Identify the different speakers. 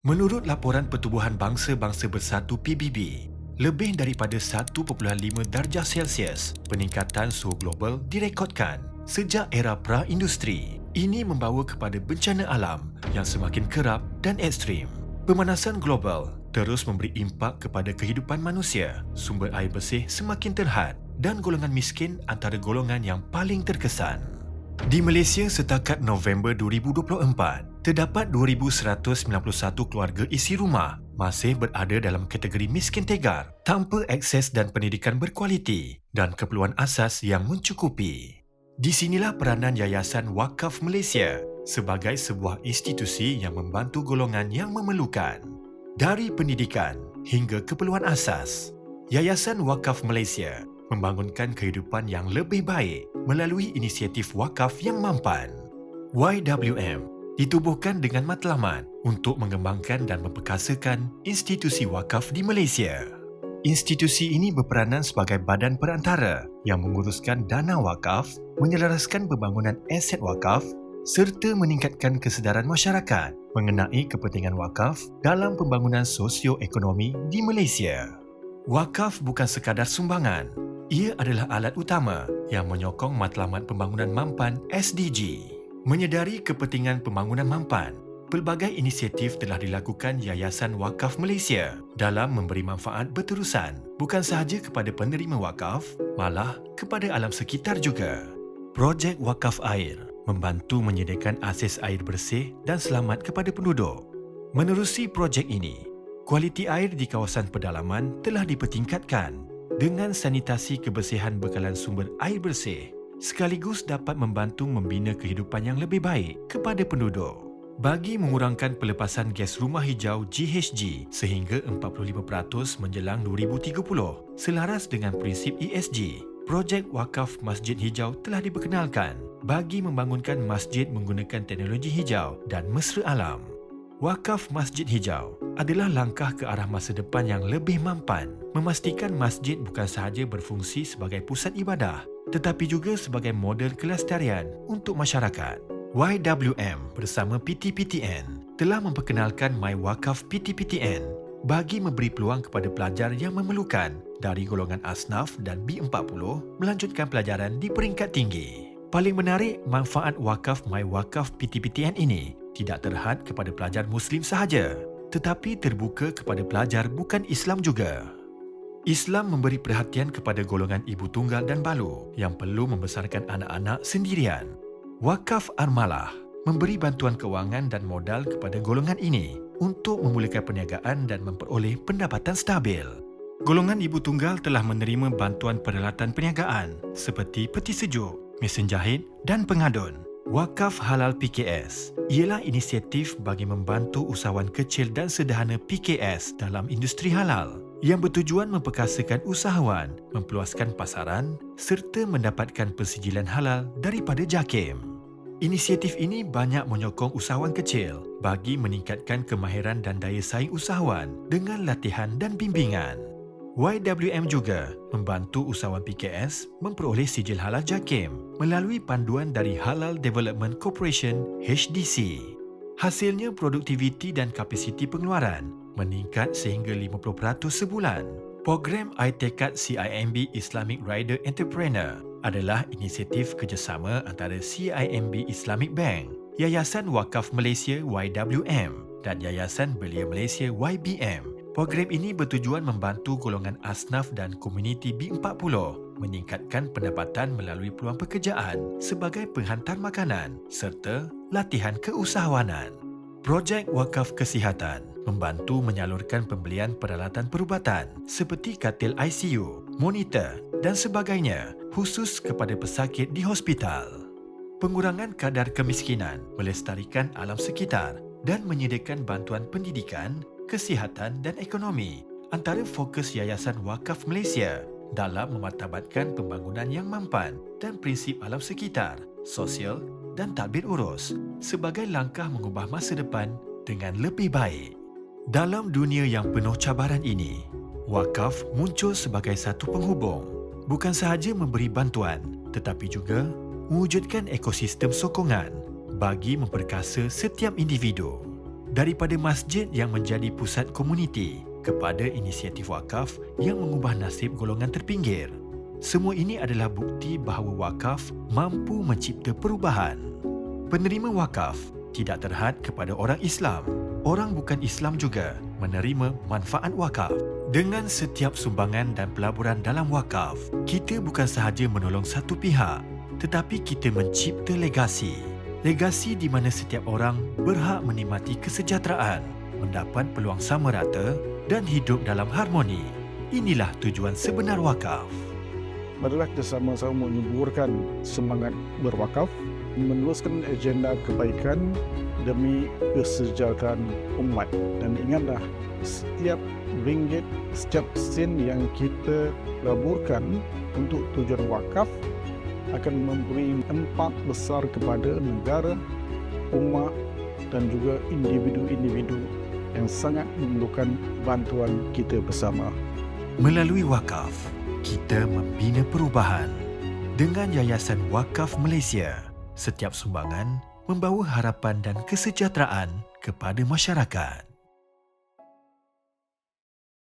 Speaker 1: Menurut laporan Pertubuhan Bangsa-Bangsa Bersatu PBB, lebih daripada 1.5 darjah Celsius peningkatan suhu global direkodkan sejak era pra-industri. Ini membawa kepada bencana alam yang semakin kerap dan ekstrim. Pemanasan global terus memberi impak kepada kehidupan manusia. Sumber air bersih semakin terhad dan golongan miskin antara golongan yang paling terkesan. Di Malaysia setakat November 2024, terdapat 2,191 keluarga isi rumah masih berada dalam kategori miskin tegar tanpa akses dan pendidikan berkualiti dan keperluan asas yang mencukupi. Di sinilah peranan Yayasan Wakaf Malaysia sebagai sebuah institusi yang membantu golongan yang memerlukan. Dari pendidikan hingga keperluan asas, Yayasan Wakaf Malaysia membangunkan kehidupan yang lebih baik melalui inisiatif wakaf yang mampan. YWM ditubuhkan dengan matlamat untuk mengembangkan dan memperkasakan institusi wakaf di Malaysia. Institusi ini berperanan sebagai badan perantara yang menguruskan dana wakaf, menyelaraskan pembangunan aset wakaf serta meningkatkan kesedaran masyarakat mengenai kepentingan wakaf dalam pembangunan sosio-ekonomi di Malaysia. Wakaf bukan sekadar sumbangan, ia adalah alat utama yang menyokong matlamat pembangunan mampan SDG. Menyedari kepentingan pembangunan mampan, pelbagai inisiatif telah dilakukan Yayasan Wakaf Malaysia dalam memberi manfaat berterusan bukan sahaja kepada penerima wakaf, malah kepada alam sekitar juga. Projek Wakaf Air membantu menyediakan akses air bersih dan selamat kepada penduduk. Menerusi projek ini, kualiti air di kawasan pedalaman telah dipertingkatkan dengan sanitasi kebersihan bekalan sumber air bersih sekaligus dapat membantu membina kehidupan yang lebih baik kepada penduduk. Bagi mengurangkan pelepasan gas rumah hijau GHG sehingga 45% menjelang 2030 selaras dengan prinsip ESG, projek wakaf Masjid Hijau telah diperkenalkan bagi membangunkan masjid menggunakan teknologi hijau dan mesra alam. Wakaf Masjid Hijau adalah langkah ke arah masa depan yang lebih mampan memastikan masjid bukan sahaja berfungsi sebagai pusat ibadah tetapi juga sebagai model kelestarian untuk masyarakat. YWM bersama PTPTN telah memperkenalkan My Wakaf PTPTN bagi memberi peluang kepada pelajar yang memerlukan dari golongan asnaf dan B40 melanjutkan pelajaran di peringkat tinggi. Paling menarik, manfaat wakaf My Wakaf PTPTN ini tidak terhad kepada pelajar Muslim sahaja, tetapi terbuka kepada pelajar bukan Islam juga. Islam memberi perhatian kepada golongan ibu tunggal dan balu yang perlu membesarkan anak-anak sendirian. Wakaf Armalah memberi bantuan kewangan dan modal kepada golongan ini untuk memulakan perniagaan dan memperoleh pendapatan stabil. Golongan ibu tunggal telah menerima bantuan peralatan perniagaan seperti peti sejuk, mesin jahit dan pengadun. Wakaf Halal PKS ialah inisiatif bagi membantu usahawan kecil dan sederhana PKS dalam industri halal yang bertujuan memperkasakan usahawan, mempeluaskan pasaran serta mendapatkan persijilan halal daripada JAKIM. Inisiatif ini banyak menyokong usahawan kecil bagi meningkatkan kemahiran dan daya saing usahawan dengan latihan dan bimbingan. YWM juga membantu usahawan PKS memperoleh sijil halal JAKIM melalui panduan dari Halal Development Corporation HDC. Hasilnya produktiviti dan kapasiti pengeluaran meningkat sehingga 50% sebulan. Program iTekat CIMB Islamic Rider Entrepreneur adalah inisiatif kerjasama antara CIMB Islamic Bank, Yayasan Wakaf Malaysia YWM dan Yayasan Belia Malaysia YBM Program ini bertujuan membantu golongan asnaf dan komuniti B40 meningkatkan pendapatan melalui peluang pekerjaan sebagai penghantar makanan serta latihan keusahawanan. Projek Wakaf Kesihatan membantu menyalurkan pembelian peralatan perubatan seperti katil ICU, monitor dan sebagainya khusus kepada pesakit di hospital. Pengurangan kadar kemiskinan melestarikan alam sekitar dan menyediakan bantuan pendidikan kesihatan dan ekonomi antara fokus Yayasan Wakaf Malaysia dalam memartabatkan pembangunan yang mampan dan prinsip alam sekitar, sosial dan tadbir urus sebagai langkah mengubah masa depan dengan lebih baik. Dalam dunia yang penuh cabaran ini, wakaf muncul sebagai satu penghubung, bukan sahaja memberi bantuan tetapi juga mewujudkan ekosistem sokongan bagi memperkasa setiap individu. Daripada masjid yang menjadi pusat komuniti kepada inisiatif wakaf yang mengubah nasib golongan terpinggir. Semua ini adalah bukti bahawa wakaf mampu mencipta perubahan. Penerima wakaf tidak terhad kepada orang Islam. Orang bukan Islam juga menerima manfaat wakaf. Dengan setiap sumbangan dan pelaburan dalam wakaf, kita bukan sahaja menolong satu pihak, tetapi kita mencipta legasi. Legasi di mana setiap orang berhak menikmati kesejahteraan, mendapat peluang sama rata dan hidup dalam harmoni. Inilah tujuan sebenar wakaf.
Speaker 2: Marilah kita sama-sama menyuburkan semangat berwakaf, meneruskan agenda kebaikan demi kesejahteraan umat. Dan ingatlah, setiap ringgit, setiap sen yang kita laburkan untuk tujuan wakaf akan memberi empat besar kepada negara, umat dan juga individu-individu yang sangat memerlukan bantuan kita bersama.
Speaker 1: Melalui wakaf, kita membina perubahan. Dengan Yayasan Wakaf Malaysia, setiap sumbangan membawa harapan dan kesejahteraan kepada masyarakat.